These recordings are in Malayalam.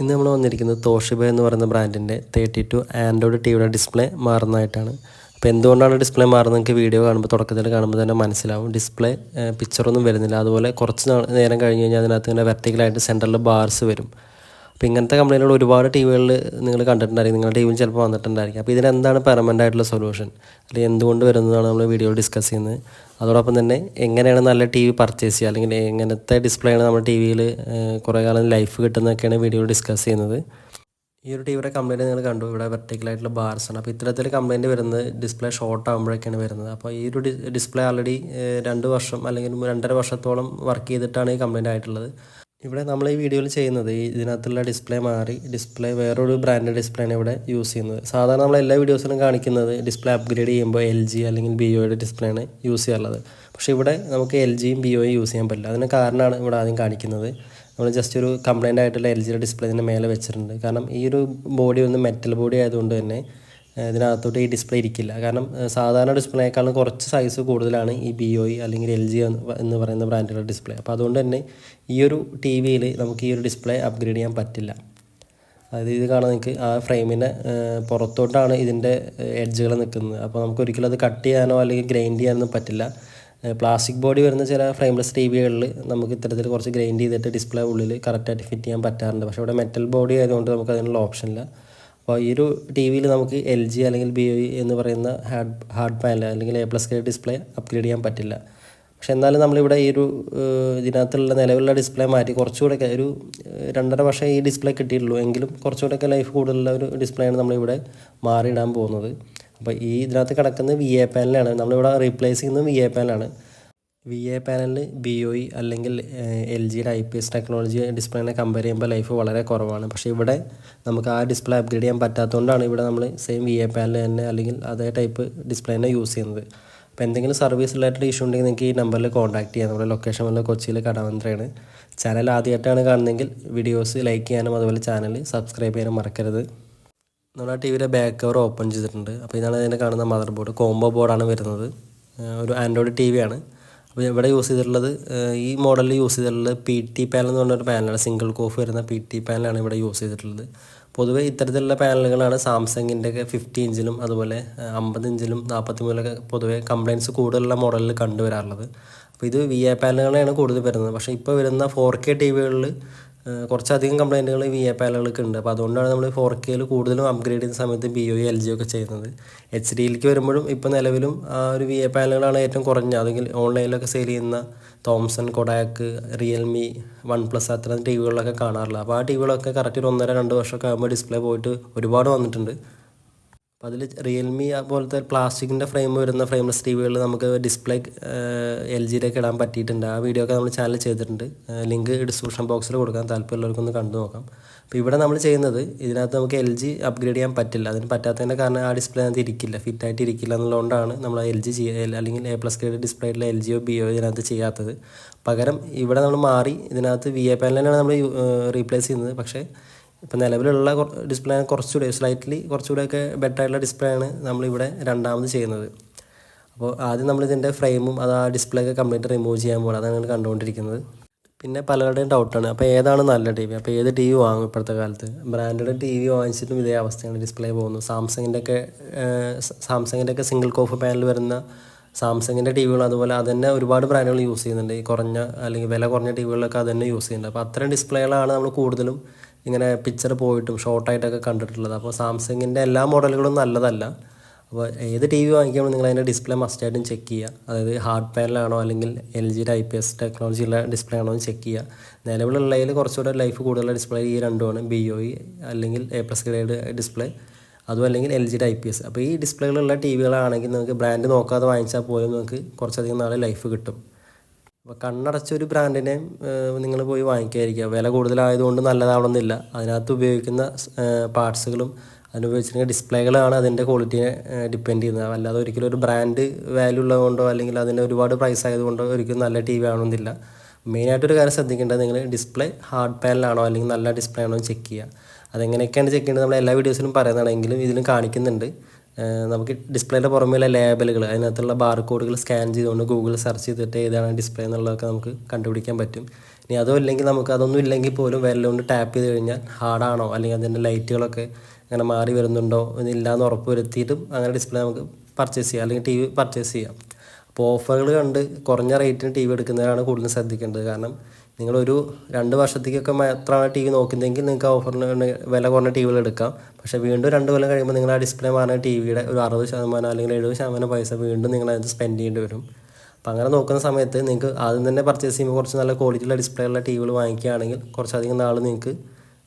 ഇന്ന് നമ്മൾ വന്നിരിക്കുന്നത് തോഷിബ എന്ന് പറയുന്ന ബ്രാൻഡിന്റെ തേർട്ടി ടു ആൻഡ്രോയിഡ് ടി വിയുടെ ഡിസ്പ്ലേ മാറുന്നതായിട്ടാണ്. അപ്പോൾ എന്തുകൊണ്ടാണ് ഡിസ്പ്ലേ മാറുന്നത്? നിങ്ങൾക്ക് വീഡിയോ കാണുമ്പോൾ തുടക്കത്തിൽ കാണുമ്പോൾ തന്നെ മനസ്സിലാവും. ഡിസ്പ്ലേ പിക്ചറൊന്നും വരുന്നില്ല. അതുപോലെ കുറച്ച് നേരം കഴിഞ്ഞ് കഴിഞ്ഞാൽ അതിനകത്ത് ഇങ്ങനെ വെർട്ടിക്കലായിട്ട് സെന്ററിൽ ബാർസ് വരും. അപ്പോൾ ഇങ്ങനത്തെ കംപ്ലൈന്റുകൾ ഒരുപാട് ടി വികളിൽ നിങ്ങൾ കണ്ടിട്ടുണ്ടായിരിക്കും. നിങ്ങളുടെ ടി വിയിൽ ചിലപ്പോൾ വന്നിട്ടുണ്ടായിരിക്കും. അപ്പോൾ ഇതിനെന്താണ് പെർമനന്റ് ആയിട്ടുള്ള സൊല്യൂഷൻ അല്ലെങ്കിൽ എന്തുകൊണ്ട് വരുന്നതാണ് നമ്മൾ വീഡിയോ ഡിസ്കസ് ചെയ്യുന്നത്? അതോടൊപ്പം തന്നെ എങ്ങനെയാണ് നല്ല ടി വി പർച്ചേസ് ചെയ്യുക? അല്ലെങ്കിൽ എങ്ങനത്തെ ഡിസ്പ്ലേ ആണ് നമ്മുടെ ടി വിയിൽ കുറേ കാലം ലൈഫ് കിട്ടുന്നതൊക്കെയാണ് വീഡിയോ ഡിസ്കസ് ചെയ്യുന്നത്. ഈ ഒരു ടി വിയുടെ കംപ്ലൈന്റ് നിങ്ങൾ കണ്ടു. ഇവിടെ വെർട്ടിക്കലായിട്ടുള്ള ബാർസ് ആണ്. അപ്പോൾ ഇത്തരത്തിൽ കംപ്ലൈന്റ് വരുന്നത് ഡിസ്പ്ലേ ഷോർട്ട് ആകുമ്പോഴൊക്കെയാണ് വരുന്നത്. അപ്പോൾ ഈ ഒരു ഡിസ്പ്ലേ ആൾറെഡി രണ്ട് വർഷം അല്ലെങ്കിൽ രണ്ടര വർഷത്തോളം വർക്ക് ചെയ്തിട്ടാണ് ഈ കംപ്ലൈന്റ് ആയിട്ടുള്ളത്. ഇവിടെ നമ്മൾ ഈ വീഡിയോയിൽ ചെയ്യുന്നത് ഇതിനകത്തുള്ള ഡിസ്പ്ലേ മാറി ഡിസ്പ്ലേ വേറൊരു ബ്രാൻഡ് ഡിസ്പ്ലേയാണ് ഇവിടെ യൂസ് ചെയ്യുന്നത്. സാധാരണ നമ്മൾ എല്ലാ വീഡിയോസിലും കാണിക്കുന്നത് ഡിസ്പ്ലേ അപ്ഗ്രേഡ് ചെയ്യുമ്പോൾ എൽ ജി അല്ലെങ്കിൽ ബി ഒയുടെ ഡിസ്പ്ലേ ആണ് യൂസ് ചെയ്യാറുള്ളത്. പക്ഷേ ഇവിടെ നമുക്ക് എൽ ജിയും ബി ഒയും യൂസ് ചെയ്യാൻ പറ്റില്ല. അതിന് കാരണമാണ് ഇവിടെ ആദ്യം കാണിക്കുന്നത്. നമ്മൾ ജസ്റ്റ് ഒരു കംപ്ലൈന്റ് ആയിട്ടുള്ള എൽ ജിയുടെ ഡിസ്പ്ലേ ഇതിന്റെ മേലെ വെച്ചിട്ടുണ്ട്. കാരണം ഈ ഒരു ബോഡി ഒന്ന് മെറ്റൽ ബോഡി ആയതുകൊണ്ട് തന്നെ ഇതിനകത്തോട്ട് ഈ ഡിസ്പ്ലേ ഇരിക്കില്ല. കാരണം സാധാരണ ഡിസ്പ്ലേക്കാളും കുറച്ച് സൈസ് കൂടുതലാണ് ഈ ബി ഒ അല്ലെങ്കിൽ എൽ ജി എന്ന് പറയുന്ന ബ്രാൻഡുകളുടെ ഡിസ്പ്ലേ അപ്പോൾ അതുകൊണ്ട് തന്നെ ഈ ഒരു ടി വിയിൽ നമുക്ക് ഈ ഒരു ഡിസ്പ്ലേ അപ്ഗ്രേഡ് ചെയ്യാൻ പറ്റില്ല. അതായത് ഇത് കാണാൻ നിങ്ങൾക്ക് ആ ഫ്രെയിമിന്റെ പുറത്തോട്ടാണ് ഇതിന്റെ എഡ്ജുകൾ നിൽക്കുന്നത് അപ്പോൾ നമുക്ക് ഒരിക്കലും അത് കട്ട് ചെയ്യാനോ അല്ലെങ്കിൽ ഗ്രൈൻഡ് ചെയ്യാനൊന്നും പറ്റില്ല. പ്ലാസ്റ്റിക് ബോഡി വരുന്ന ചില ഫ്രെയിംലെസ് ടി വികളിൽ നമുക്ക് ഇത്തരത്തിൽ കുറച്ച് ഗ്രൈൻഡ് ചെയ്തിട്ട് ഡിസ്പ്ലേ ഉള്ളിൽ കറക്റ്റായിട്ട് ഫിറ്റ് ചെയ്യാൻ പറ്റാറുണ്ട്. പക്ഷേ ഇവിടെ മെറ്റൽ ബോഡി ആയതുകൊണ്ട് നമുക്ക് അതിനുള്ള ഓപ്ഷനില്ല അപ്പോൾ ഈ ഒരു ടി വിയിൽ നമുക്ക് എൽ ജി അല്ലെങ്കിൽ ബി ഒ എന്ന് പറയുന്ന ഹാർഡ് ഹാർഡ് പാനൽ അല്ലെങ്കിൽ A plus K display upgrade ചെയ്യാൻ പറ്റില്ല. പക്ഷെ എന്നാലും നമ്മളിവിടെ ഈ ഒരു ഇതിനകത്തുള്ള നിലവിലുള്ള ഡിസ്പ്ലേ മാറ്റി കുറച്ചുകൂടെയൊക്കെ ഒരു രണ്ടര വർഷം ഈ ഡിസ്പ്ലേ കിട്ടിയിട്ടുള്ളൂ. എങ്കിലും കുറച്ചുകൂടെയൊക്കെ ലൈഫ് കൂടുതലുള്ള ഒരു ഡിസ്പ്ലേ ഡിസ്പ്ലേയാണ് നമ്മളിവിടെ മാറിയിടാൻ പോകുന്നത്. അപ്പോൾ ഈ ഇതിനകത്ത് കിടക്കുന്നത് വി എ പാനലാണ് നമ്മളിവിടെ റീപ്ലേസ് ചെയ്യുന്നത് വി എ പാനലാണ് വി എ പാനലിൽ ബി ഒ ഇ അല്ലെങ്കിൽ എൽ ജിയുടെ ഐ പി എസ് ടെക്നോളജി ഡിസ്പ്ലേനെ കമ്പയർ ചെയ്യുമ്പോൾ ലൈഫ് വളരെ കുറവാണ്. പക്ഷേ ഇവിടെ നമുക്ക് ആ ഡിസ്പ്ലേ അപ്ഗ്രേഡ് ചെയ്യാൻ പറ്റാത്തതുകൊണ്ടാണ് ഇവിടെ നമ്മൾ സെയിം വി എ പാനൽ തന്നെ അല്ലെങ്കിൽ അതേ ടൈപ്പ് ഡിസ്പ്ലേ തന്നെ യൂസ് ചെയ്യുന്നത്. അപ്പോൾ എന്തെങ്കിലും സർവീസ് റിലേറ്റഡ് ഇഷ്യൂ ഉണ്ടെങ്കിൽ നിങ്ങൾക്ക് ഈ നമ്പറിൽ കോൺടാക്ട് ചെയ്യാം. നമ്മുടെ ലൊക്കേഷൻ വല്ല കൊച്ചിയിൽ കടവന്ത്രയാണ്. ചാനൽ ആദ്യമായിട്ടാണ് കാണുന്നതെങ്കിൽ വീഡിയോസ് ലൈക്ക് ചെയ്യാനും അതുപോലെ ചാനൽ സബ്സ്ക്രൈബ് ചെയ്യാനും മറക്കരുത്. നമ്മുടെ ടി വിയുടെ ബാക്ക് കവർ ഓപ്പൺ ചെയ്തിട്ടുണ്ട്. അപ്പോൾ ഇതാണ് ഇതിന്റെ കാണുന്ന മദർ ബോർഡ് കോംബോ ബോർഡാണ് വരുന്നത്. ഒരു ആൻഡ്രോയിഡ് ടി വി ആണ്. അപ്പോൾ ഇവിടെ യൂസ് ചെയ്തിട്ടുള്ളത് ഈ മോഡലിൽ യൂസ് ചെയ്തിട്ടുള്ളത് പി ടി പാനൽ എന്ന് പറഞ്ഞൊരു പാനലാണ് സിംഗിൾ കോഫ് വരുന്ന പി ടി പാനലാണ് ഇവിടെ യൂസ് ചെയ്തിട്ടുള്ളത്. പൊതുവേ ഇത്തരത്തിലുള്ള പാനലുകളാണ് സാംസങ്ങിന്റെ ഒക്കെ ഫിഫ്റ്റി ഇഞ്ചിലും അതുപോലെ അമ്പത് ഇഞ്ചിലും നാൽപ്പത്തി മൂന്നിലൊക്കെ പൊതുവേ കംപ്ലയിൻസ് കൂടുതലുള്ള മോഡലിൽ കണ്ടുവരാറുള്ളത്. അപ്പോൾ ഇത് വി എ പാനലുകളാണ് കൂടുതൽ വരുന്നത്. പക്ഷേ ഇപ്പോൾ വരുന്ന ഫോർ കെ ടി വികളിൽ കുറച്ചധികം കംപ്ലയിന്റുകൾ വി എ പാനലുകൾക്ക് ഉണ്ട്. അപ്പോൾ അതുകൊണ്ടാണ് നമ്മൾ ഫോർ കെയിൽ കൂടുതലും അപ്ഗ്രേഡ് ചെയ്യുന്ന സമയത്ത് ബി ഒ എൽ ജി ഒക്കെ ചെയ്യുന്നത്. എച്ച് ഡിയിലേക്ക് വരുമ്പോഴും ഇപ്പോൾ നിലവിലും ആ ഒരു വി എ പാനലുകളാണ് ഏറ്റവും കുറഞ്ഞ അല്ലെങ്കിൽ ഓൺലൈനിലൊക്കെ സെയിൽ ചെയ്യുന്ന Thomson Kodak Realme One Plus അത്തരം ടി വികളിലൊക്കെ കാണാറില്ല അപ്പോൾ ആ ടി വികളൊക്കെ കറക്റ്റ് ഒരു ഒന്നര രണ്ട് വർഷമൊക്കെ ആകുമ്പോൾ ഡിസ്പ്ലേ പോയിട്ട് ഒരുപാട് വന്നിട്ടുണ്ട്. അപ്പോൾ അതിൽ റിയൽമി പോലത്തെ പ്ലാസ്റ്റിക്കിന്റെ ഫ്രെയിം വരുന്ന ഫ്രെയിംലെസ് ടി വികളിൽ നമുക്ക് ഡിസ്പ്ലേ എൽ ജിയിലേക്ക് ഇടാൻ പറ്റിയിട്ടുണ്ട്. ആ വീഡിയോ ഒക്കെ നമ്മൾ ചാനൽ ചെയ്തിട്ടുണ്ട്. ലിങ്ക് ഡിസ്ക്രിപ്ഷൻ ബോക്സിൽ കൊടുക്കാൻ താല്പര്യമുള്ളവർക്കൊന്ന് കണ്ടു നോക്കാം. അപ്പോൾ ഇവിടെ നമ്മൾ ചെയ്യുന്നത് ഇതിനകത്ത് നമുക്ക് എൽ ജി അപ്ഗ്രേഡ് ചെയ്യാൻ പറ്റില്ല. അതിന് പറ്റാത്തതിന്റെ കാരണം ആ ഡിസ്പ്ലേ അതിനകത്ത് ഇരിക്കില്ല. ഫിറ്റായിട്ട് ഇരിക്കില്ല എന്നുള്ളതുകൊണ്ടാണ് നമ്മൾ എൽ ജി അല്ലെങ്കിൽ എ പ്ലസ് ഗ്രേഡ് ഡിസ്പ്ലേയിലെ എൽ ജിയോ ബിയോ ഇതിനകത്ത് ചെയ്യാത്തത്. പകരം ഇവിടെ നമ്മൾ മാറി ഇതിനകത്ത് വി എ പാനലിനാണ് നമ്മൾ റീപ്ലേസ് ചെയ്യുന്നത്. പക്ഷേ ഇപ്പോൾ നിലവിലുള്ള ഡിസ്പ്ലേ കുറച്ചുകൂടി സ്ലൈറ്റ്ലി കുറച്ചുകൂടെയൊക്കെ ബെറ്റർ ആയിട്ടുള്ള ഡിസ്പ്ലേ ആണ് നമ്മളിവിടെ രണ്ടാമത് ചെയ്യുന്നത്. അപ്പോൾ ആദ്യം നമ്മളിതിന്റെ ഫ്രെയിമും അത് ആ ഡിസ്പ്ലേ ഒക്കെ കംപ്ലീറ്റ് റിമൂവ് ചെയ്യാൻ പോകണം അതാണ് നിങ്ങൾ കണ്ടുകൊണ്ടിരിക്കുന്നത്. പിന്നെ പലരുടെയും ഡൗട്ടാണ് അപ്പോൾ ഏതാണ് നല്ല ടി വി അപ്പോൾ ഏത് ടി വി വാങ്ങും ഇപ്പോഴത്തെ കാലത്ത്? ബ്രാൻഡഡ് ടി വി വാങ്ങിച്ചിട്ടും ഇതേ അവസ്ഥയാണ് ഡിസ്പ്ലേ പോകുന്നത്. സാംസങ്ങിന്റെ ഒക്കെ സാംസങ്ങിന്റെ ഒക്കെ സിംഗിൾ കോഫ് പാനൽ വരുന്ന സാംസങ്ങിന്റെ ടി വികൾ അതുപോലെ അതന്നെ തന്നെ ഒരുപാട് ബ്രാൻഡുകൾ യൂസ് ചെയ്യുന്നുണ്ട്. ഈ കുറഞ്ഞ അല്ലെങ്കിൽ വില കുറഞ്ഞ ടി വികളിലൊക്കെ അത് തന്നെ യൂസ് ചെയ്യുന്നുണ്ട്. അപ്പോൾ അത്തരം ഡിസ്പ്ലേകളാണ് നമ്മൾ കൂടുതലും ഇങ്ങനെ പിക്ചർ പോയിട്ടും ഷോർട്ടായിട്ടൊക്കെ കണ്ടിട്ടുള്ളത്. അപ്പോൾ സാംസങ്ങിന്റെ എല്ലാ മോഡലുകളും നല്ലതല്ല. അപ്പോൾ ഏത് ടി വി വാങ്ങിക്കുമ്പോൾ നിങ്ങൾ അതിന്റെ ഡിസ്പ്ലേ മസ്റ്റായിട്ടും ചെക്ക് ചെയ്യുക. അതായത് ഹാർഡ് പാനലാണോ അല്ലെങ്കിൽ എൽ ജിയുടെ ഐ പി എസ് ടെക്നോളജിയുള്ള ഡിസ്പ്ലേ ആണോ എന്ന് ചെക്ക് ചെയ്യുക. നിലവിലുള്ളതിൽ കുറച്ചുകൂടെ ലൈഫ് കൂടുതലുള്ള ഡിസ്പ്ലേ ഈ രണ്ടുമാണ്. ബി ഒ ഇ അല്ലെങ്കിൽ എ പ്ലസ് ഗ്രേഡ് ഡിസ്പ്ലേ അതും അല്ലെങ്കിൽ എൽ ജിയുടെ ഐ പി എസ് അപ്പോൾ ഈ ഡിസ്പ്ലേകളുള്ള ടി വികളാണെങ്കിൽ നിങ്ങൾക്ക് ബ്രാൻഡ് നോക്കാതെ വാങ്ങിച്ചാൽ പോലും നിങ്ങൾക്ക് കുറച്ചധികം നാളെ ലൈഫ് കിട്ടും. അപ്പോൾ കണ്ണടച്ച ഒരു ബ്രാൻഡിനെ നിങ്ങൾ പോയി വാങ്ങിക്കാതിരിക്കുക വില കൂടുതലായതുകൊണ്ട് നല്ലതാവണമെന്നില്ല. അതിനകത്ത് ഉപയോഗിക്കുന്ന പാർട്സുകളും അതിനുപയോഗിച്ചിരിക്കുന്ന ഡിസ്പ്ലേകളാണ് അതിന്റെ ക്വാളിറ്റിയെ ഡിപ്പെൻഡ് ചെയ്യുന്നത്. അല്ലാതെ ഒരിക്കലും ഒരു ബ്രാൻഡ് വാല്യൂ ഉള്ളതുകൊണ്ടോ അല്ലെങ്കിൽ അതിന് ഒരുപാട് പ്രൈസ് ആയതുകൊണ്ടോ ഒരിക്കലും നല്ല ടി വി ആവണമെന്നില്ല. മെയിനായിട്ടൊരു കാര്യം ശ്രദ്ധിക്കേണ്ടത് നിങ്ങൾ ഡിസ്പ്ലേ ഹാർഡ് പാനലാണോ അല്ലെങ്കിൽ നല്ല ഡിസ്പ്ലേ ആണോ ചെക്ക് ചെയ്യുക. അതെങ്ങനെയൊക്കെയാണ് ചെക്ക് ചെയ്യേണ്ടത്? നമ്മൾ എല്ലാ വീഡിയോസിലും പറയുന്നതാണെങ്കിലും ഇതിലും കാണിക്കുന്നുണ്ട്. നമുക്ക് ഡിസ്പ്ലേയുടെ പുറമേയുള്ള ലേബലുകൾ അതിനകത്തുള്ള ബാർ കോഡുകൾ സ്കാൻ ചെയ്തുകൊണ്ട് ഗൂഗിൾ സെർച്ച് ചെയ്തിട്ട് ഏതാണ് ഡിസ്പ്ലേ എന്നുള്ളതൊക്കെ നമുക്ക് കണ്ടുപിടിക്കാൻ പറ്റും. ഇനി അതോ ഇല്ലെങ്കിൽ നമുക്ക് അതൊന്നും ഇല്ലെങ്കിൽ പോലും വിരലുകൊണ്ട് ടാപ്പ് ചെയ്ത് കഴിഞ്ഞാൽ ഹാർഡാണോ? അല്ലെങ്കിൽ അതിന്റെ ലൈറ്റുകളൊക്കെ അങ്ങനെ മാറി വരുന്നുണ്ടോ? എന്നില്ലാന്ന് ഉറപ്പ് വരുത്തിയിട്ടും അങ്ങനെ ഡിസ്പ്ലേ നമുക്ക് പർച്ചേസ് ചെയ്യാം അല്ലെങ്കിൽ ടി വി പർച്ചേസ് ചെയ്യാം. അപ്പോൾ ഓഫറുകൾ കണ്ട് കുറഞ്ഞ റേറ്റിന് ടി വി എടുക്കുന്നവരാണ് കൂടുതൽ ശ്രദ്ധിക്കേണ്ടത്. കാരണം നിങ്ങളൊരു രണ്ട് വർഷത്തേക്കൊക്കെ മാത്രമാണ് ടി വി നോക്കുന്നതെങ്കിൽ നിങ്ങൾക്ക് ആ ഓഫറിന് വില കുറഞ്ഞ ടി വികൾ എടുക്കാം. പക്ഷേ വീണ്ടും രണ്ട് കൊല്ലം കഴിയുമ്പോൾ നിങ്ങൾ ആ ഡിസ്പ്ലേ മാറുന്ന ടി വിയുടെ ഒരു അറുപത് ശതമാനം അല്ലെങ്കിൽ എഴുപത് ശതമാനം പൈസ വീണ്ടും നിങ്ങൾ അതിന് സ്പെൻഡ് ചെയ്യേണ്ടി വരും. അപ്പോൾ അങ്ങനെ നോക്കുന്ന സമയത്ത് നിങ്ങൾക്ക് ആദ്യം തന്നെ പർച്ചേസ് ചെയ്യുമ്പോൾ കുറച്ച് നല്ല ക്വാളിറ്റിയുള്ള ഡിസ്പ്ലേ ഉള്ള ടി വികൾ വാങ്ങിക്കുകയാണെങ്കിൽ കുറച്ചധികം നാൾ നിങ്ങൾക്ക്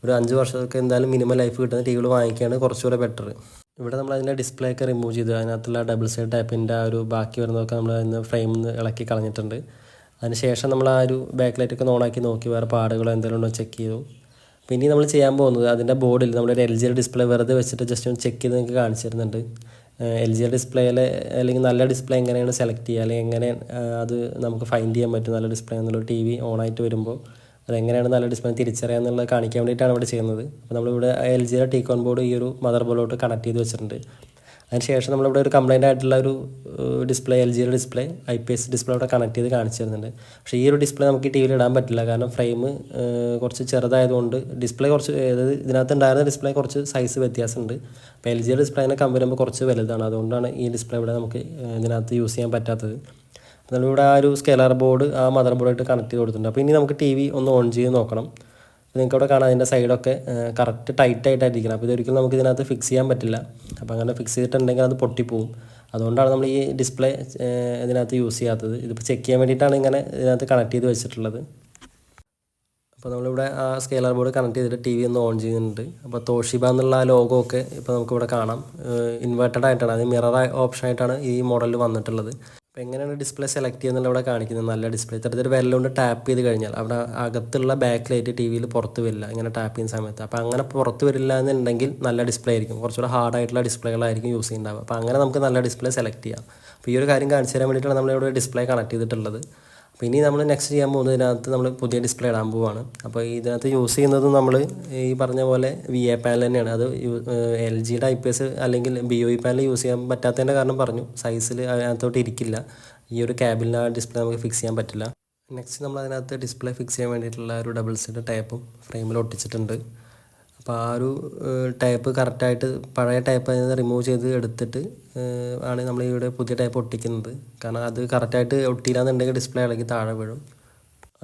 ഒരു അഞ്ച് വർഷമൊക്കെ എന്തായാലും മിനിമം ലൈഫ് കിട്ടുന്ന ടി വികൾ വാങ്ങിക്കുകയാണ് കുറച്ചുകൂടെ ബെറ്റർ ഇവിടെ നമ്മൾ അതിന്റെ ഡിസ്പ്ലേ ഒക്കെ റിമൂവ് ചെയ്തു. അതിനകത്തുള്ള ഡബിൾ സൈഡ് ടൈപ്പിന്റെ ആ ഒരു ബാക്കി വരുന്നതൊക്കെ നമ്മൾ അതിന് ഫ്രെയിമിൽ നിന്ന് ഇളക്കി കളഞ്ഞിട്ടുണ്ട്. അതിനുശേഷം നമ്മൾ ആ ഒരു ബാക്ക് ലൈറ്റൊക്കെ ഓണാക്കി നോക്കി വേറെ പാടുകളോ എന്തെങ്കിലും ഉണ്ടോ ചെക്ക് ചെയ്തു. പിന്നെ നമ്മൾ ചെയ്യാൻ പോകുന്നത് അതിന്റെ ബോർഡിൽ നമ്മളൊരു എൽ ജി ഡിസ്പ്ലേ വെറുതെ വെച്ചിട്ട് ജസ്റ്റ് ഒന്ന് ചെക്ക് ചെയ്ത് നിങ്ങൾക്ക് കാണിച്ചു തരുന്നുണ്ട് എൽ ജി ഡിസ്പ്ലേയിൽ അല്ലെങ്കിൽ നല്ല ഡിസ്പ്ലേ എങ്ങനെയാണ് സെലക്ട് ചെയ്യുക? അല്ലെങ്കിൽ എങ്ങനെ അത് നമുക്ക് ഫൈൻഡ് ചെയ്യാൻ പറ്റും നല്ല ഡിസ്പ്ലേ എന്നുള്ള ടി വി ഓണായിട്ട് വരുമ്പോൾ. അതെങ്ങനെയാണ് നല്ല ഡിസ്പ്ലേ തിരിച്ചറിയുക എന്നുള്ളത് കാണിക്കാൻ വേണ്ടിയിട്ടാണ് ഇവിടെ ചെയ്യുന്നത്. അപ്പോൾ നമ്മളിവിടെ എൽ ജിയുടെ ടീക്കോൺ ബോർഡ് ഈ ഒരു മദർ ബോർഡിലോട്ട് കണക്ട് ചെയ്ത് വെച്ചിട്ടുണ്ട്. അതിനുശേഷം നമ്മളിവിടെ ഒരു കംപ്ലൈന്റ് ആയിട്ടുള്ള ഒരു ഡിസ്പ്ലേ എൽ ജിയുടെ display I P S display അവിടെ കണക്ട് ചെയ്ത് കാണിച്ചു തരുന്നുണ്ട്. പക്ഷേ ഈ ഒരു ഡിസ്പ്ലേ നമുക്ക് ടി വിയിൽ ഇടാൻ പറ്റില്ല. കാരണം ഫ്രെയിം കുറച്ച് ചെറുതായതുകൊണ്ട് ഡിസ്പ്ലേ കുറച്ച് അതായത് ഇതിനകത്ത് ഉണ്ടായിരുന്ന ഡിസ്പ്ലേ കുറച്ച് സൈസ് വ്യത്യാസമുണ്ട്. അപ്പോൾ എൽ ജിയുടെ ഡിസ്പ്ലേനെ കമ്പയർ ചെയ്യുമ്പോൾ കുറച്ച് വലുതാണ്. അതുകൊണ്ടാണ് ഈ ഡിസ്പ്ലേ ഇവിടെ നമുക്ക് ഇതിനകത്ത് യൂസ് ചെയ്യാൻ പറ്റാത്തത്. നമ്മളിവിടെ ആ ഒരു സ്കെലർ ബോർഡ് ആ മദർ ബോർഡായിട്ട് കണക്ട് ചെയ്ത് കൊടുത്തിട്ടുണ്ട്. അപ്പോൾ ഇനി നമുക്ക് ടി വി ഒന്ന് ഓൺ ചെയ്ത് നോക്കണം. നിങ്ങൾക്ക് അവിടെ കാണാം അതിന്റെ സൈഡൊക്കെ കറക്റ്റ് ടൈറ്റ് ആയിട്ടായിരിക്കണം. അപ്പോൾ ഇതൊരിക്കലും നമുക്ക് ഇതിനകത്ത് ഫിക്സ് ചെയ്യാൻ പറ്റില്ല. അപ്പോൾ അങ്ങനെ ഫിക്സ് ചെയ്തിട്ടുണ്ടെങ്കിൽ അത് പൊട്ടിപ്പോവും. അതുകൊണ്ടാണ് നമ്മൾ ഈ ഡിസ്പ്ലേ ഇതിനകത്ത് യൂസ് ചെയ്യാത്തത്. ഇതിപ്പോൾ ചെക്ക് ചെയ്യാൻ വേണ്ടിയിട്ടാണ് ഇങ്ങനെ ഇതിനകത്ത് കണക്ട് ചെയ്ത് വെച്ചിട്ടുള്ളത്. അപ്പോൾ നമ്മളിവിടെ ആ സ്കെയിലർ ബോർഡ് കണക്ട് ചെയ്തിട്ട് ടി വി ഒന്ന് ഓൺ ചെയ്യുന്നുണ്ട്. അപ്പോൾ തോഷിബ എന്നുള്ള ആ ലോഗോ ഒക്കെ ഇപ്പോൾ നമുക്കിവിടെ കാണാം. ഇൻവേർട്ടഡ് ആയിട്ടാണ്. അത് മിറർ ഓപ്ഷൻ ആയിട്ടാണ് ഈ മോഡലിൽ വന്നിട്ടുള്ളത്. അപ്പോൾ എങ്ങനെയാണ് ഡിസ്പ്ലേ സെലക്ട് ചെയ്യുന്നത് ഇവിടെ കാണിക്കുന്നത്? നല്ല ഡിസ്പ്ലേ ഇത്തരത്തിൽ വിരലുകൊണ്ട് ടാപ്പ് ചെയ്ത് കഴിഞ്ഞാൽ അവിടെ അകത്തുള്ള ബാക്ക് ലൈറ്റ് ടി വിയിൽ പുറത്ത് വരില്ല ഇങ്ങനെ ടാപ്പ് ചെയ്യുന്ന സമയത്ത്. അപ്പോൾ അങ്ങനെ പുറത്ത് വരില്ല എന്നുണ്ടെങ്കിൽ നല്ല ഡിസ്പ്ലേ ആയിരിക്കും. കുറച്ചുകൂടെ ഹാർഡായിട്ടുള്ള ഡിസ്പ്ലേകളായിരിക്കും യൂസ് ചെയ്യുന്നുണ്ടാവുക അപ്പോൾ അങ്ങനെ നമുക്ക് നല്ല ഡിസ്പ്ലേ സെലക്ട് ചെയ്യാം. അപ്പോൾ ഈ ഒരു കാര്യം കാണിച്ചു തരാൻ വേണ്ടിയിട്ടാണ് നമ്മളിവിടെ ഡിസ്പ്ലേ കണക്ട് ചെയ്തിട്ടുള്ളത്. അപ്പോൾ ഇനി നമ്മൾ നെക്സ്റ്റ് ചെയ്യാൻ പോകുന്നത് ഇതിനകത്ത് നമ്മൾ പുതിയ ഡിസ്പ്ലേ ഇടാൻ പോവാണ്. അപ്പോൾ ഇതിനകത്ത് യൂസ് ചെയ്യുന്നത് നമ്മൾ ഈ പറഞ്ഞ പോലെ വി എ പാനൽ തന്നെയാണ്. അത് എൽ ജിയുടെ ഐ പി എസ് അല്ലെങ്കിൽ B O E panel use ചെയ്യാൻ പറ്റാത്തതിന്റെ കാരണം പറഞ്ഞു. സൈസിൽ അതിനകത്തോട്ട് ഇരിക്കില്ല. ഈ ഒരു ക്യാബിലിന് ആ ഡിസ്പ്ലേ നമുക്ക് ഫിക്സ് ചെയ്യാൻ പറ്റില്ല. നെക്സ്റ്റ് നമ്മൾ അതിനകത്ത് ഡിസ്പ്ലേ ഫിക്സ് ചെയ്യാൻ വേണ്ടിയിട്ടുള്ള ഒരു ഡബിൾ സൈഡ് ടൈപ്പും ഫ്രെയിമിൽ ഒട്ടിച്ചിട്ടുണ്ട്. അപ്പോൾ ആ ഒരു ടൈപ്പ് കറക്റ്റായിട്ട് പഴയ ടൈപ്പ് അതിൽ നിന്ന് റിമൂവ് ചെയ്ത് എടുത്തിട്ട് ആണ് നമ്മൾ ഇവിടെ പുതിയ ടൈപ്പ് ഒട്ടിക്കുന്നത്. കാരണം അത് കറക്റ്റായിട്ട് ഒട്ടിയില്ലാന്നുണ്ടെങ്കിൽ ഡിസ്പ്ലേ ഇളകി താഴെ വീഴും.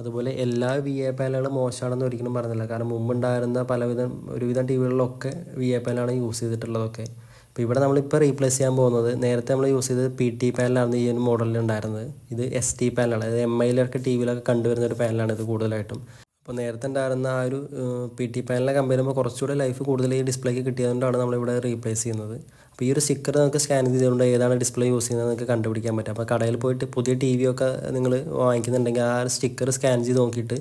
അതുപോലെ എല്ലാ വി എ പാനലുകളും മോശമാണെന്ന് ഒരിക്കലും പറഞ്ഞില്ല. കാരണം മുമ്പുണ്ടായിരുന്ന പലവിധം ഒരുവിധം ടി വികളിലൊക്കെ വി എ പാനലാണ് യൂസ് ചെയ്തിട്ടുള്ളതൊക്കെ. അപ്പോൾ ഇവിടെ നമ്മളിപ്പോൾ റീപ്ലേസ് ചെയ്യാൻ പോകുന്നത് നേരത്തെ നമ്മൾ യൂസ് ചെയ്തത് പി ടി പാനലാണ് ഈ ഒരു മോഡലിൽ ഉണ്ടായിരുന്നത്. ഇത് എസ് ടി പാനലാണ് അതായത് എം ഐയിലൊക്കെ ടി വിയിലൊക്കെ കണ്ടുവരുന്ന ഒരു പാനലാണ് ഇത് കൂടുതലായിട്ടും. അപ്പോൾ നേരത്തെ ഉണ്ടായിരുന്ന ആ ഒരു പി ടി പാനലിനെ കമ്പയർ ചെയ്യുമ്പോൾ കുറച്ചുകൂടെ ലൈഫ് കൂടുതൽ ഈ ഡിസ്പ്ലേക്ക് കിട്ടിയതുകൊണ്ടാണ് നമ്മളിവിടെ റീപ്ലേസ് ചെയ്യുന്നത്. അപ്പോൾ ഈ ഒരു സ്റ്റിക്കർ നമുക്ക് സ്കാൻ ചെയ്തുകൊണ്ട് ഏതാണ് ഡിസ്പ്ലേ യൂസ് ചെയ്യുന്നത് നിങ്ങൾക്ക് കണ്ടുപിടിക്കാൻ പറ്റും. അപ്പോൾ കടയിൽ പോയിട്ട് പുതിയ ടി വി ഒക്കെ നിങ്ങൾ വാങ്ങിക്കുന്നുണ്ടെങ്കിൽ ആ സ്റ്റിക്കർ സ്കാൻ ചെയ്ത് നോക്കിയിട്ട്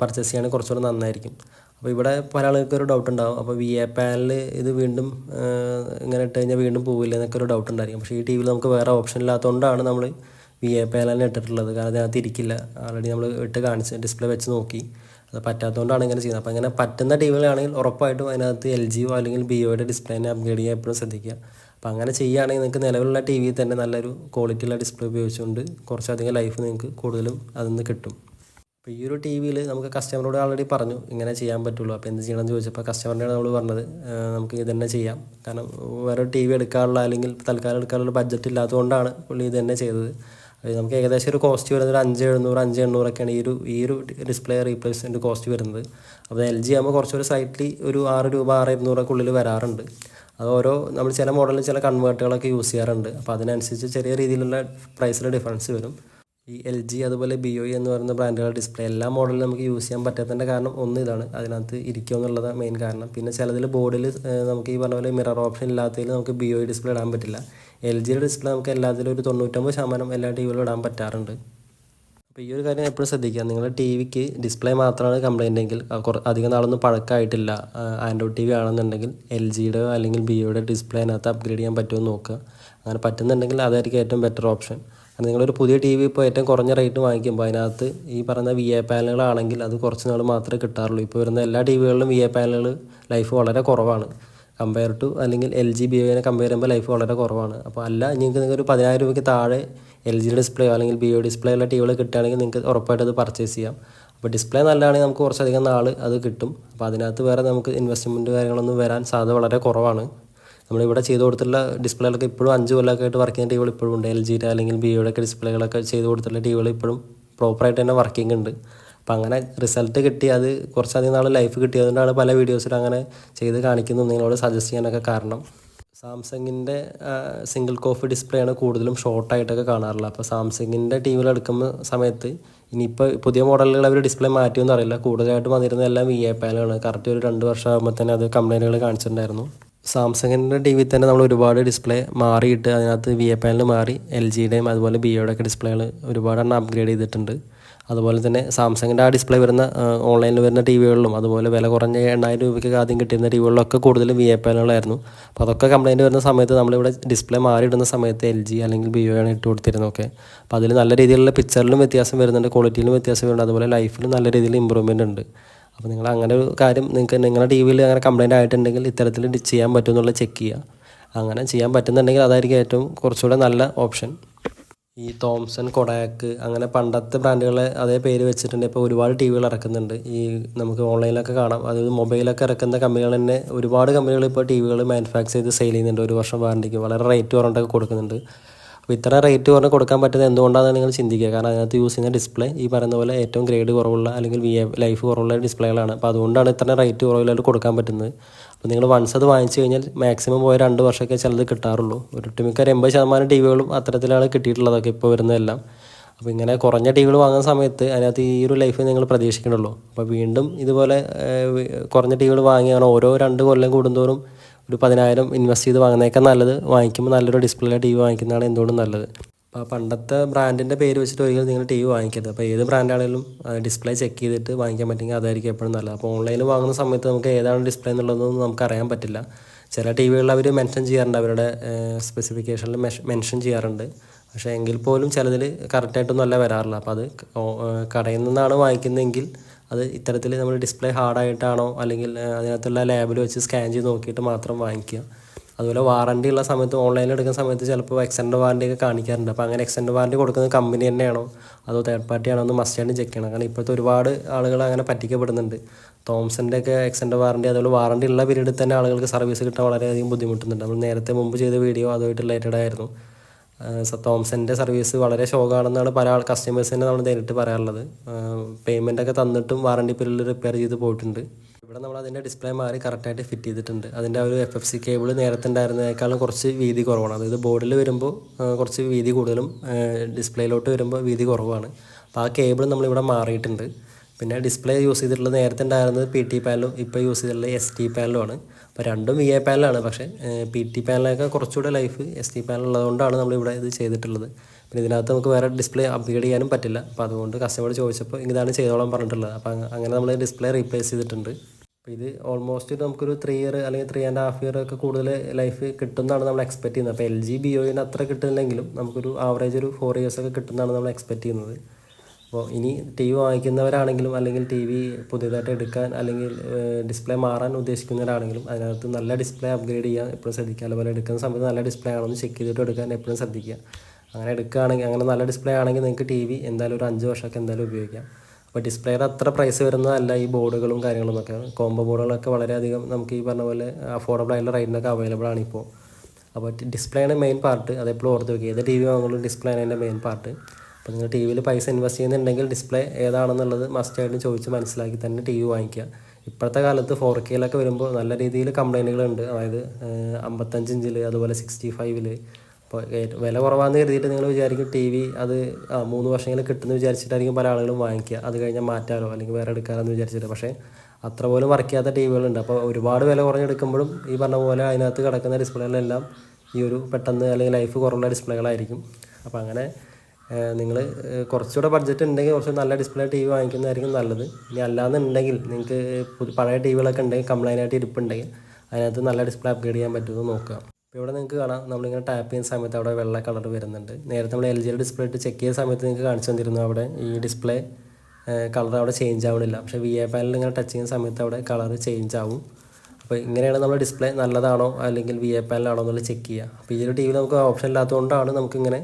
പർച്ചേസ് ചെയ്യുകയാണെങ്കിൽ കുറച്ചുകൂടെ നന്നായിരിക്കും. അപ്പോൾ ഇവിടെ പല ആളുകൾക്ക് ഒരു ഡൗട്ട് ഉണ്ടാവും. അപ്പോൾ വി എ പാനൽ ഇത് വീണ്ടും ഇങ്ങനെ ഇട്ട് കഴിഞ്ഞാൽ വീണ്ടും പോവില്ല എന്നൊക്കെ ഒരു ഡൗട്ട് ഉണ്ടായിരിക്കും. പക്ഷേ ഈ ടി വിയിൽ നമുക്ക് വേറെ ഓപ്ഷൻ ഇല്ലാത്തതുകൊണ്ടാണ് നമ്മൾ വി എ പാനലിന് ഇട്ടിട്ടുള്ളത്. കാരണം അതിനകത്ത് ഇരിക്കില്ല. ആൾറെഡി നമ്മൾ ഇട്ട് കാണിച്ച് ഡിസ്പ്ലേ വെച്ച് നോക്കി. അത് പറ്റാത്തതുകൊണ്ടാണ് ഇങ്ങനെ ചെയ്യുന്നത്. അപ്പോൾ അങ്ങനെ പറ്റുന്ന ടി വികളാണെങ്കിൽ ഉറപ്പായിട്ടും അതിനകത്ത് എൽ ജിയോ അല്ലെങ്കിൽ ബി ഒയുടെ ഡിസ്പ്ലേനെ അപ്ഗ്രേഡ് ചെയ്യാൻ എപ്പോഴും ശ്രദ്ധിക്കുക. അപ്പോൾ അങ്ങനെ ചെയ്യുകയാണെങ്കിൽ നിങ്ങൾക്ക് നിലവിലുള്ള ടി വിയിൽ തന്നെ നല്ലൊരു ക്വാളിറ്റിയുള്ള ഡിസ്പ്ലേ ഉപയോഗിച്ചുകൊണ്ട് കുറച്ചധികം ലൈഫ് നിങ്ങൾക്ക് കൂടുതലും അതിൽ നിന്ന് കിട്ടും. അപ്പോൾ ഈ ഒരു ടി വിയിൽ നമുക്ക് കസ്റ്റമറോട് ആൾറെഡി പറഞ്ഞു ഇങ്ങനെ ചെയ്യാൻ പറ്റുള്ളൂ. അപ്പോൾ എന്ത് ചെയ്യണമെന്ന് ചോദിച്ചപ്പോൾ കസ്റ്റമറിനാണ് നമ്മൾ പറഞ്ഞത്. നമുക്ക് ഇത് തന്നെ ചെയ്യാം. കാരണം വേറെ ടി വി എടുക്കാനുള്ള അല്ലെങ്കിൽ തൽക്കാലം എടുക്കാനുള്ള ബഡ്ജറ്റ് ഇല്ലാത്തതുകൊണ്ടാണ് പുള്ളി ഇത് തന്നെ ചെയ്തത്. നമുക്ക് ഏകദേശം ഒരു കോസ്റ്റ് വരുന്നത് ഒരു അഞ്ച് എഴുന്നൂറ് അഞ്ച് എണ്ണൂറൊക്കെയാണ് ഈ ഒരു ഈ ഒരു ഡിസ്പ്ലേ റീപ്ലേസ്മെന്റ് കോസ്റ്റ് വരുന്നത്. അപ്പോൾ എൽ ജി ആകുമ്പോൾ കുറച്ചൊരു സ്ലൈറ്റ്ലി ഒരു ആറ് രൂപ ആറ് ഇരുന്നൂറൊക്കെ ഉള്ളിൽ വരാറുണ്ട്. അത് ഓരോ നമ്മൾ ചില മോഡലിൽ ചില കൺവേർട്ടുകളൊക്കെ യൂസ് ചെയ്യാറുണ്ട്. അപ്പോൾ അതിനനുസരിച്ച് ചെറിയ രീതിയിലുള്ള പ്രൈസിൽ ഡിഫറൻസ് വരും. ഈ എൽ ജി അതുപോലെ ബി ഒ എന്ന് പറയുന്ന ബ്രാൻഡുകളുടെ ഡിസ്പ്ലേ എല്ലാ മോഡലിലും നമുക്ക് യൂസ് ചെയ്യാൻ പറ്റാത്തതിന്റെ കാരണം ഒന്ന് ഇതാണ്. അതിനകത്ത് ഇരിക്കുക എന്നുള്ളത് മെയിൻ കാരണം. പിന്നെ ചിലതിൽ ബോർഡിൽ നമുക്ക് ഈ പറഞ്ഞ പോലെ മിറർ ഓപ്ഷൻ ഇല്ലാത്തതിൽ നമുക്ക് ബി ഒ ഡിസ്പ്ലേ ഇടാൻ പറ്റില്ല. എൽ ജിയുടെ ഡിസ്പ്ലേ നമുക്ക് എല്ലാത്തിലും ഒരു തൊണ്ണൂറ്റൊമ്പത് ശതമാനം എല്ലാ ടി വിയിലും ഇടാൻ പറ്റാറുണ്ട്. അപ്പോൾ ഈ ഒരു കാര്യം എപ്പോഴും ശ്രദ്ധിക്കുക. നിങ്ങളുടെ ടി വിക്ക് ഡിസ്പ്ലേ മാത്രമാണ് കംപ്ലൈന്റ് എങ്കിൽ അധികം നാളൊന്നും പഴക്കമായിട്ടില്ല ആൻഡ്രോയിഡ് ടി വി ആണെന്നുണ്ടെങ്കിൽ എൽ ജിയുടെ അല്ലെങ്കിൽ ബിയോയുടെ ഡിസ്പ്ലേ അതിനകത്ത് അപ്ഗ്രേഡ് ചെയ്യാൻ പറ്റുമോ നോക്കുക. അങ്ങനെ പറ്റുന്നുണ്ടെങ്കിൽ അതായിരിക്കും ഏറ്റവും ബെറ്റർ ഓപ്ഷൻ കാരണം നിങ്ങളൊരു പുതിയ ടി വി ഇപ്പോൾ ഏറ്റവും കുറഞ്ഞ റേറ്റ് വാങ്ങിക്കുമ്പോൾ അതിനകത്ത് ഈ പറയുന്ന വി എ പാനലുകളാണെങ്കിൽ അത് കുറച്ച് നാൾ മാത്രമേ കിട്ടാറുള്ളൂ. ഇപ്പോൾ വരുന്ന എല്ലാ ടി വികളിലും വി എ പാനലുകൾ ലൈഫ് വളരെ കുറവാണ്. കമ്പയർ ടു അല്ലെങ്കിൽ എൽ ജി ബി ഒനെ കമ്പയർ ചെയ്യുമ്പോൾ ലൈഫ് വളരെ കുറവാണ്. അപ്പോൾ അല്ല നിങ്ങൾക്ക് നിങ്ങൾക്ക് ഒരു പതിനായിരം രൂപയ്ക്ക് താഴെ എൽ ജി ഡിസ്പ്ലേയോ അല്ലെങ്കിൽ ബി ഒ ഡിസ്പ്ലേ ഉള്ള ടി വികൾ കിട്ടുകയാണെങ്കിൽ നിങ്ങൾക്ക് ഉറപ്പായിട്ട് അത് പർച്ചേസ് ചെയ്യാം. അപ്പോൾ ഡിസ്പ്ലേ നല്ലതാണെങ്കിൽ നമുക്ക് കുറച്ചധികം നാൾ അത് കിട്ടും. അപ്പോൾ അതിനകത്ത് വേറെ നമുക്ക് ഇൻവെസ്റ്റ്മെന്റ് കാര്യങ്ങളൊന്നും വരാൻ സാധ്യത വളരെ കുറവാണ്. നമ്മളിവിടെ ചെയ്ത് കൊടുത്തിട്ടുള്ള ഡിസ്പ്ലേകളൊക്കെ ഇപ്പോഴും അഞ്ച് കൊല്ലമൊക്കെ ആയിട്ട് വർക്ക് ചെയ്യുന്ന ടി വികൾ ഇപ്പോഴും ഉണ്ട്. എൽ ജിയുടെ അല്ലെങ്കിൽ ബി ഒയുടെ ഒക്കെ ഡിസ്പ്ലേകളൊക്കെ ചെയ്ത് കൊടുത്തിട്ടുള്ള ടി വികൾ ഇപ്പോഴും പ്രോപ്പറായിട്ട് തന്നെ വർക്കിംഗ് ഉണ്ട്. അപ്പോൾ അങ്ങനെ റിസൾട്ട് കിട്ടി അത് കുറച്ചധികം നാൾ ലൈഫ് കിട്ടിയതുകൊണ്ടാണ് പല വീഡിയോസിലും അങ്ങനെ ചെയ്ത് കാണിക്കുന്നത് നിങ്ങളോട് സജസ്റ്റ് ചെയ്യാനൊക്കെ കാരണം. സാംസങ്ങിന്റെ സിംഗിൾ കോഫ് ഡിസ്പ്ലേ ആണ് കൂടുതലും ഷോർട്ടായിട്ടൊക്കെ കാണാറുള്ളത്. അപ്പോൾ സാംസങ്ങിന്റെ ടി വിയിൽ എടുക്കുന്ന സമയത്ത് ഇനിയിപ്പോൾ പുതിയ മോഡലുകൾ അവർ ഡിസ്പ്ലേ മാറ്റിയൊന്നും അറിയില്ല. കൂടുതലായിട്ടും വന്നിരുന്ന എല്ലാം വി എ പാനലാണ് കറക്റ്റ് ഒരു രണ്ട് വർഷം ആകുമ്പോൾ തന്നെ അത് കംപ്ലൈന്റുകൾ കാണിച്ചിട്ടുണ്ടായിരുന്നു. സാംസങ്ങിന്റെ ടി വിയിൽ തന്നെ നമ്മൾ ഒരുപാട് ഡിസ്പ്ലേ മാറിയിട്ട് അതിനകത്ത് വി എ പാനൽ മാറി എൽ ജിയുടെയും അതുപോലെ ബിയോയുടെ ഒക്കെ ഡിസ്പ്ലേകൾ ഒരുപാടെണ്ണം അപ്ഗ്രേഡ് ചെയ്തിട്ടുണ്ട്. അതുപോലെ തന്നെ സാംസങ്ങിന്റെ ആ ഡിസ്പ്ലേ വരുന്ന ഓൺലൈനിൽ വരുന്ന ടി വികളിലും അതുപോലെ വില കുറഞ്ഞ എണ്ണായിരം രൂപയ്ക്ക് ആദ്യം കിട്ടിയിരുന്ന ടി വികളിലൊക്കെ കൂടുതലും വി എ പാനലുകളായിരുന്നു അപ്പോൾ അതൊക്കെ കംപ്ലൈന്റ് വരുന്ന സമയത്ത് നമ്മളിവിടെ ഡിസ്പ്ലേ മാറിയിടുന്ന സമയത്ത് എൽ ജി അല്ലെങ്കിൽ ബിയോ ആണ് ഇട്ട് കൊടുത്തിരുന്നതൊക്കെ അപ്പോൾ അതിൽ നല്ല രീതിയിലുള്ള പിക്ചറിലും വ്യത്യാസം വരുന്നുണ്ട് ക്വാളിറ്റിയിലും വ്യത്യാസം വരുന്നുണ്ട് അതുപോലെ ലൈഫിലും നല്ല രീതിയിൽ ഇമ്പ്രൂവ്മെന്റ് ഉണ്ട്. അപ്പോൾ നിങ്ങൾ അങ്ങനെ ഒരു കാര്യം നിങ്ങൾക്ക് നിങ്ങളുടെ ടി വിയിൽ അങ്ങനെ കംപ്ലൈന്റ് ആയിട്ടുണ്ടെങ്കിൽ ഇത്തരത്തിൽ ചെയ്യാൻ പറ്റുമെന്നുള്ള ചെക്ക് ചെയ്യുക. അങ്ങനെ ചെയ്യാൻ പറ്റുന്നുണ്ടെങ്കിൽ അതായിരിക്കും ഏറ്റവും കുറച്ചുകൂടെ നല്ല ഓപ്ഷൻ ഈ തോംസൺ കൊഡാക്ക് അങ്ങനെ പണ്ടത്തെ ബ്രാൻഡുകളെ അതേ പേര് വെച്ചിട്ടുണ്ട്. ഇപ്പോൾ ഒരുപാട് ടി വികൾ ഇറക്കുന്നുണ്ട്. ഈ നമുക്ക് ഓൺലൈനിലൊക്കെ കാണാം. അതായത് മൊബൈലൊക്കെ ഇറക്കുന്ന കമ്പനികൾ തന്നെ ഒരുപാട് കമ്പനികൾ ഇപ്പോൾ ടി വികൾ മാനുഫാക്ചർ ചെയ്ത് സെയിൽ ചെയ്യുന്നുണ്ട് ഒരു വർഷം വാറണ്ടിക്ക്. വളരെ റേറ്റ് കുറഞ്ഞിട്ടൊക്കെ കൊടുക്കുന്നുണ്ട്. അപ്പോൾ ഇത്ര റേറ്റ് കുറഞ്ഞ് കൊടുക്കാൻ പറ്റുന്നത് എന്തുകൊണ്ടാണെന്ന് നിങ്ങൾ ചിന്തിക്കുക. കാരണം അതിനകത്ത് യൂസ് ചെയ്യുന്ന ഡിസ്പ്ലേ ഈ പറയുന്ന പോലെ ഏറ്റവും ഗ്രേഡ് കുറവുള്ള അല്ലെങ്കിൽ വി ലൈഫ് കുറവുള്ള ഡിസ്പ്ലേകളാണ്. അപ്പോൾ അതുകൊണ്ടാണ് ഇത്ര റേറ്റ് കുറവിലായിട്ട് കൊടുക്കാൻ പറ്റുന്നത്. അപ്പോൾ നിങ്ങൾ വൺസ് അത് വാങ്ങിച്ചു കഴിഞ്ഞാൽ മാക്സിമം പോയ രണ്ട് വർഷമൊക്കെ ചിലത് കിട്ടാറുള്ളൂ. ഒരു ഒട്ടുമിക്ക എൺപത് ശതമാനം ടി വികളും അത്തരത്തിലാണ് കിട്ടിയിട്ടുള്ളതൊക്കെ ഇപ്പോൾ വരുന്നതെല്ലാം അപ്പോൾ ഇങ്ങനെ കുറഞ്ഞ ടി വികൾ വാങ്ങുന്ന സമയത്ത് അതിനകത്ത് ഈ ഒരു ലൈഫ് നിങ്ങൾ പ്രതീക്ഷിക്കണമല്ലോ അപ്പോൾ വീണ്ടും ഇതുപോലെ കുറഞ്ഞ ടി വികൾ വാങ്ങിയാണ് ഓരോ രണ്ട് കൊല്ലം കൂടുന്തോറും ഒരു പതിനായിരം ഇൻവെസ്റ്റ് ചെയ്ത് വാങ്ങുന്നതൊക്കെ നല്ലത്. വാങ്ങിക്കുമ്പോൾ നല്ലൊരു ഡിസ്പ്ലേ ടി വി വാങ്ങിക്കുന്നതാണ് എന്തുകൊണ്ടും നല്ലത്. അപ്പോൾ പണ്ടത്തെ ബ്രാൻഡിന്റെ പേര് വെച്ചിട്ട് ഒരിക്കലും നിങ്ങൾ ടി വി വാങ്ങിക്കരുത്. അപ്പോൾ ഏത് ബ്രാൻഡാണെങ്കിലും ഡിസ്പ്ലേ ചെക്ക് ചെയ്തിട്ട് വാങ്ങിക്കാൻ പറ്റുമെങ്കിൽ അതായിരിക്കും എപ്പോഴും നല്ലത്. അപ്പോൾ ഓൺലൈനിൽ വാങ്ങുന്ന സമയത്ത് നമുക്ക് ഏതാണ് ഡിസ്പ്ലേ എന്നുള്ളതൊന്നും നമുക്ക് അറിയാൻ പറ്റില്ല. ചില ടി വികളിൽ അവർ മെൻഷൻ ചെയ്യാറുണ്ട്. അവരുടെ സ്പെസിഫിക്കേഷനിൽ മെൻഷൻ ചെയ്യാറുണ്ട്. പക്ഷേ എങ്കിൽ പോലും ചിലതിൽ കറക്റ്റായിട്ടൊന്നും അല്ല വരാറില്ല. അപ്പോൾ അത് കടയിൽ നിന്നാണ് വാങ്ങിക്കുന്നതെങ്കിൽ അത് ഇത്തരത്തിൽ നമ്മൾ ഡിസ്പ്ലേ ഹാർഡായിട്ടാണോ അല്ലെങ്കിൽ അതിനകത്തുള്ള ലാബിൽ വെച്ച് സ്കാൻ ചെയ്ത് നോക്കിയിട്ട് മാത്രം വാങ്ങിക്കുക. അതുപോലെ വാറണ്ടി ഉള്ള സമയത്ത് ഓൺലൈനിൽ എടുക്കുന്ന സമയത്ത് ചിലപ്പോൾ എക്സ്റ്റൻഡ് വാറണ്ടി ഒക്കെ കാണിക്കാറുണ്ട്. അപ്പോൾ അങ്ങനെ എക്സ്റ്റൻഡ് വാറണ്ടി കൊടുക്കുന്ന കമ്പനി തന്നെയാണോ? അതോ തേർഡ് പാർട്ടി ആണോ എന്ന് മസ്റ്റ് ആയിട്ട് ചെക്ക് ചെയ്യണം. കാരണം ഇപ്പോഴത്തെ ഒരുപാട് ആളുകൾ അങ്ങനെ പറ്റിക്കപ്പെടുന്നുണ്ട്. തോംസന്റെ ഒക്കെ എക്സ്റ്റൻഡ് വാറണ്ടി അതുപോലെ വാറണ്ടി ഉള്ള പീരീഡിൽ തന്നെ ആളുകൾക്ക് സർവീസ് കിട്ടാൻ വളരെയധികം ബുദ്ധിമുട്ടുന്നുണ്ട്. നമ്മൾ നേരത്തെ മുമ്പ് ചെയ്ത വീഡിയോ അതുമായിട്ട് റിലേറ്റഡ് ആയിരുന്നു. തോംസന്റെ സർവീസ് വളരെ ശോകമാണെന്നാണ് പല ആൾ കസ്റ്റമേഴ്സിനെ നമ്മൾ നേരിട്ട് പറയാറുള്ളത്. പേയ്മെന്റ് ഒക്കെ തന്നിട്ടും വാറണ്ടി പീരീഡിൽ റിപ്പയർ ചെയ്ത് പോയിട്ടുണ്ട്. ഇവിടെ നമ്മൾ അതിന്റെ ഡിസ്പ്ലേ മാറി കറക്റ്റായിട്ട് ഫിറ്റ് ചെയ്തിട്ടുണ്ട്. അതിന്റെ ഒരു എഫ് എഫ് സി കേബിൾ നേരത്തെ ഉണ്ടായിരുന്നതിനേക്കാളും കുറച്ച് വീതി കുറവാണ്. അതായത് ബോർഡിൽ വരുമ്പോൾ കുറച്ച് വീതി കൂടുതലും ഡിസ്പ്ലേയിലോട്ട് വരുമ്പോൾ വീതി കുറവാണ്. അപ്പോൾ ആ കേബിൾ നമ്മളിവിടെ മാറിയിട്ടുണ്ട്. പിന്നെ ഡിസ്പ്ലേ യൂസ് ചെയ്തിട്ടുള്ളത് നേരത്തെ ഉണ്ടായിരുന്നത് പി ടി പാനലും ഇപ്പോൾ യൂസ് ചെയ്തിട്ടുള്ളത് എസ് ടി പാനലുമാണ് അപ്പോൾ രണ്ടും വി എ പാനലാണ് പക്ഷേ പി ടി പാനലൊക്കെ കുറച്ചുകൂടെ ലൈഫ് എസ് ടി പാനൽ ഉള്ളതുകൊണ്ടാണ് നമ്മളിവിടെ ഇത് ചെയ്തിട്ടുള്ളത്. പിന്നെ ഇതിനകത്ത് നമുക്ക് വേറെ ഡിസ്പ്ലേ അപ്ഗ്രേഡ് ചെയ്യാനും പറ്റില്ല. അപ്പോൾ അതുകൊണ്ട് കസ്റ്റമർ ചോദിച്ചപ്പോൾ ഇതാണ് ചെയ്തോളാൻ പറഞ്ഞിട്ടുള്ളത്. അപ്പോൾ അങ്ങനെ നമ്മൾ ഡിസ്പ്ലേ റീപ്ലേസ് ചെയ്തിട്ടുണ്ട്. അപ്പോൾ ഇത് ഓൾമോസ്റ്റ് നമുക്കൊരു ത്രീ ഇയർ അല്ലെങ്കിൽ ത്രീ ആൻഡ് ഹാഫ് ഇയർ ഒക്കെ കൂടുതൽ ലൈഫ് കിട്ടുന്നതാണ് നമ്മൾ എക്സ്പെക്ട് ചെയ്യുന്നത്. അപ്പോൾ എൽ ജി ബി ഒയിന് അത്ര കിട്ടുന്നില്ലെങ്കിലും നമുക്കൊരു ആവറേജ് ഒരു ഫോർ ഇയേഴ്സ് ഒക്കെ കിട്ടുന്നതാണ് നമ്മൾ എക്സ്പെക്ട് ചെയ്യുന്നത്. അപ്പോൾ ഇനി ടി വി വാങ്ങിക്കുന്നവരാണെങ്കിലും അല്ലെങ്കിൽ ടി വി പുതിയതായിട്ട് എടുക്കാൻ അല്ലെങ്കിൽ ഡിസ്പ്ലേ മാറാൻ ഉദ്ദേശിക്കുന്നവരാണെങ്കിലും അതിനകത്ത് നല്ല ഡിസ്പ്ലേ അപ്ഗ്രേഡ് ചെയ്യാൻ എപ്പോഴും ശ്രദ്ധിക്കുക. അതുപോലെ എടുക്കുന്ന സമയത്ത് നല്ല ഡിസ്പ്ലേ ആണോ എന്ന് ചെക്ക് ചെയ്തിട്ട് എടുക്കാൻ എപ്പോഴും ശ്രദ്ധിക്കുക. അങ്ങനെ എടുക്കുകയാണെങ്കിൽ അങ്ങനെ നല്ല ഡിസ്പ്ലേ ആണെങ്കിൽ നിങ്ങൾക്ക് ടി വി എന്തായാലും ഒരു അഞ്ച് വർഷമൊക്കെ എന്തായാലും ഉപയോഗിക്കാം. അപ്പോൾ ഡിസ്പ്ലേയുടെ അത്ര പ്രൈസ് വരുന്നതല്ല ഈ ബോർഡുകളും കാര്യങ്ങളും ഒക്കെ കോംബോ ബോർഡുകളൊക്കെ വളരെയധികം നമുക്ക് ഈ പറഞ്ഞ പോലെ അഫോർഡബിൾ ആയിട്ടുള്ള റേറ്റിനൊക്കെ അവൈലബിൾ ആണ് ഇപ്പോൾ അപ്പോൾ ഡിസ്പ്ലേ ആണ് മെയിൻ പാർട്ട് അതെപ്പോഴും ഓർത്ത് വെക്കുക. ഏത് ടി വി വാങ്ങുമ്പോഴും ഡിസ്പ്ലേ ആണ് അതിന്റെ മെയിൻ പാർട്ട് അപ്പോൾ നിങ്ങൾ ടി വിയിൽ പൈസ ഇൻവെസ്റ്റ് ചെയ്യുന്നുണ്ടെങ്കിൽ ഡിസ്പ്ലേ ഏതാണെന്നുള്ളത് മസ്റ്റായിട്ട് ചോദിച്ച് മനസ്സിലാക്കി തന്നെ ടി വി വാങ്ങിക്കുക. ഇപ്പോഴത്തെ കാലത്ത് ഫോർ കെയിലൊക്കെ വരുമ്പോൾ നല്ല രീതിയിൽ കംപ്ലൈന്റുകളുണ്ട് അതായത് അമ്പത്തഞ്ച് ഇഞ്ചിൽ അതുപോലെ സിക്സ്റ്റി ഫൈവിൽ അപ്പോൾ വില കുറവാന്ന് കരുതിയിട്ട് നിങ്ങൾ വിചാരിക്കും ടി വി അത് ആ മൂന്ന് വർഷമെങ്കിലും കിട്ടുമെന്ന് വിചാരിച്ചിട്ടായിരിക്കും പല ആളുകളും വാങ്ങിക്കുക. അത് കഴിഞ്ഞാൽ മാറ്റാലോ അല്ലെങ്കിൽ വേറെ എടുക്കാമെന്ന് വിചാരിച്ചിട്ട്. പക്ഷേ അത്ര പോലും വർക്ക് ചെയ്യാത്ത ടി വികളുണ്ട്. അപ്പോൾ ഒരുപാട് വില കുറഞ്ഞെടുക്കുമ്പോഴും ഈ പറഞ്ഞ പോലെ അതിനകത്ത് കിടക്കുന്ന ഡിസ്പ്ലേകളെല്ലാം ഈ ഒരു പെട്ടെന്ന് അല്ലെങ്കിൽ ലൈഫ് കുറവുള്ള ഡിസ്പ്ലേകളായിരിക്കും. അപ്പോൾ അങ്ങനെ നിങ്ങൾ കുറച്ചുകൂടെ ബഡ്ജറ്റ് ഉണ്ടെങ്കിൽ കുറച്ച് നല്ല ഡിസ്പ്ലേ ടി വി വാങ്ങിക്കുന്നതായിരിക്കും നല്ലത്. ഇനി അല്ലാന്നുണ്ടെങ്കിൽ നിങ്ങൾക്ക് പഴയ ടി വികളൊക്കെ ഉണ്ടെങ്കിൽ കംപ്ലൈന്റ് ആയിട്ട് ഇരിപ്പുണ്ടെങ്കിൽ അതിനകത്ത് നല്ല ഡിസ്പ്ലേ അപ്ഗ്രേഡ് ചെയ്യാൻ പറ്റുമെന്ന് നോക്കുക. ഇപ്പോൾ ഇവിടെ നിങ്ങൾക്ക് കാണാം. നമ്മളിങ്ങനെ ടാപ്പ് ചെയ്യുന്ന സമയത്ത് അവിടെ വെള്ള കളർ വരുന്നുണ്ട്. നേരത്തെ നമ്മൾ എൽ ജിയുടെ ഡിസ്പ്ലേ ഇട്ട് ചെക്ക് ചെയ്ത സമയത്ത് നിങ്ങൾക്ക് കാണിച്ചു തന്നിരുന്നു അവിടെ ഈ ഡിസ്പ്ലേ കളർ അവിടെ ചേഞ്ച് ആവണില്ല. പക്ഷേ വി എ പാനൽ ഇങ്ങനെ ടച്ച് ചെയ്യുന്ന സമയത്ത് അവിടെ കളർ ചേഞ്ച് ആവും. അപ്പോൾ ഇങ്ങനെയാണ് നമ്മൾ ഡിസ്പ്ലേ നല്ലതാണോ അല്ലെങ്കിൽ വി എ പാനലാണോ എന്നുള്ളത് ചെക്ക് ചെയ്യുക. അപ്പോൾ ഈ ഒരു ടി വി നമുക്ക് ഓപ്ഷൻ ഇല്ലാത്തതുകൊണ്ടാണ് നമുക്കിങ്ങനെ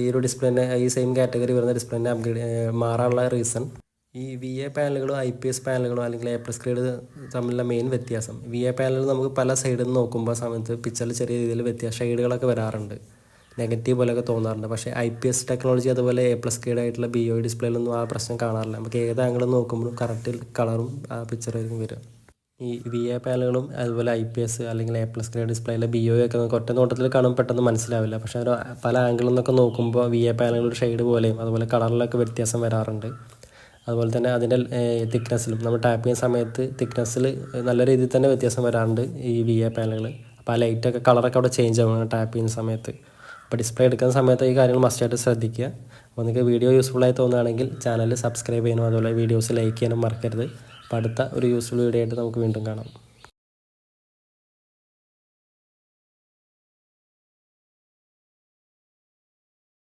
ഈ ഒരു ഡിസ്പ്ലേനെ ഈ സെയിം കാറ്റഗറി വരുന്ന ഡിസ്പ്ലേനെ അപ്ഗ്രേഡ് മാറാനുള്ള റീസൺ ഈ വി എ പാനലുകളോ ഐ പി എസ് പാനലുകളോ അല്ലെങ്കിൽ എ പ്ലസ് ഗ്രേഡ് തമ്മിലുള്ള മെയിൻ വ്യത്യാസം. വി എ പാനൽ നമുക്ക് പല സൈഡിൽ നിന്ന് നോക്കുമ്പോൾ സമയത്ത് പിക്ചറിൽ ചെറിയ രീതിയിൽ വ്യത്യാസം ഷെയ്ഡുകളൊക്കെ വരാറുണ്ട്. നെഗറ്റീവ് പോലെയൊക്കെ തോന്നാറുണ്ട്. പക്ഷേ ഐ പി എസ് ടെക്നോളജി അതുപോലെ എ പ്ലസ് ഗ്രേഡ് ആയിട്ടുള്ള ബി ഒ ഡിസ്പ്ലേയിലൊന്നും ആ പ്രശ്നം കാണാറില്ല. നമുക്ക് ഏത് ആംഗിൾ നോക്കുമ്പോഴും കറക്റ്റ് കളറും ആ പിക്ചറായിരിക്കും വരിക. ഈ വി എ പാനലുകളും അതുപോലെ ഐ പി എസ് അല്ലെങ്കിൽ എ പ്ലസ് ഗ്രേഡ് ഡിസ്പ്ലേയിലെ ബി ഒ ഒക്കെ നമുക്ക് ഒറ്റ നോട്ടത്തിൽ കാണുമ്പോൾ പെട്ടെന്ന് മനസ്സിലാവില്ല. പക്ഷേ പല ആംഗിളിൽ നിന്നൊക്കെ നോക്കുമ്പോൾ വി എ പാനലുകളുടെ ഷെയ്ഡ് പോലെയും അതുപോലെ കളറിലൊക്കെ വ്യത്യാസം വരാറുണ്ട്. അതുപോലെ തന്നെ അതിന്റെ തിക്നെസ്സിലും നമ്മൾ ടാപ്പ് ചെയ്യുന്ന സമയത്ത് തിക്നെസ്സിൽ നല്ല രീതിയിൽ തന്നെ വ്യത്യാസം വരാറുണ്ട് ഈ വി എ പാനലുകൾ അപ്പോൾ ആ ലൈറ്റൊക്കെ കളറൊക്കെ അവിടെ ചേഞ്ച് ആവുകയാണ് ടാപ്പ് ചെയ്യുന്ന സമയത്ത്. അപ്പോൾ ഡിസ്പ്ലേ എടുക്കുന്ന സമയത്ത് ഈ കാര്യങ്ങൾ മസ്റ്റായിട്ട് ശ്രദ്ധിക്കുക. അപ്പോൾ നിങ്ങൾക്ക് വീഡിയോ യൂസ്ഫുള്ളായി തോന്നുകയാണെങ്കിൽ ചാനൽ സബ്സ്ക്രൈബ് ചെയ്യണം അതുപോലെ വീഡിയോസ് ലൈക്ക് ചെയ്യാനും മറക്കരുത്. അപ്പോൾ അടുത്ത ഒരു യൂസ്ഫുൾ വീഡിയോ ആയിട്ട് നമുക്ക് വീണ്ടും കാണാം.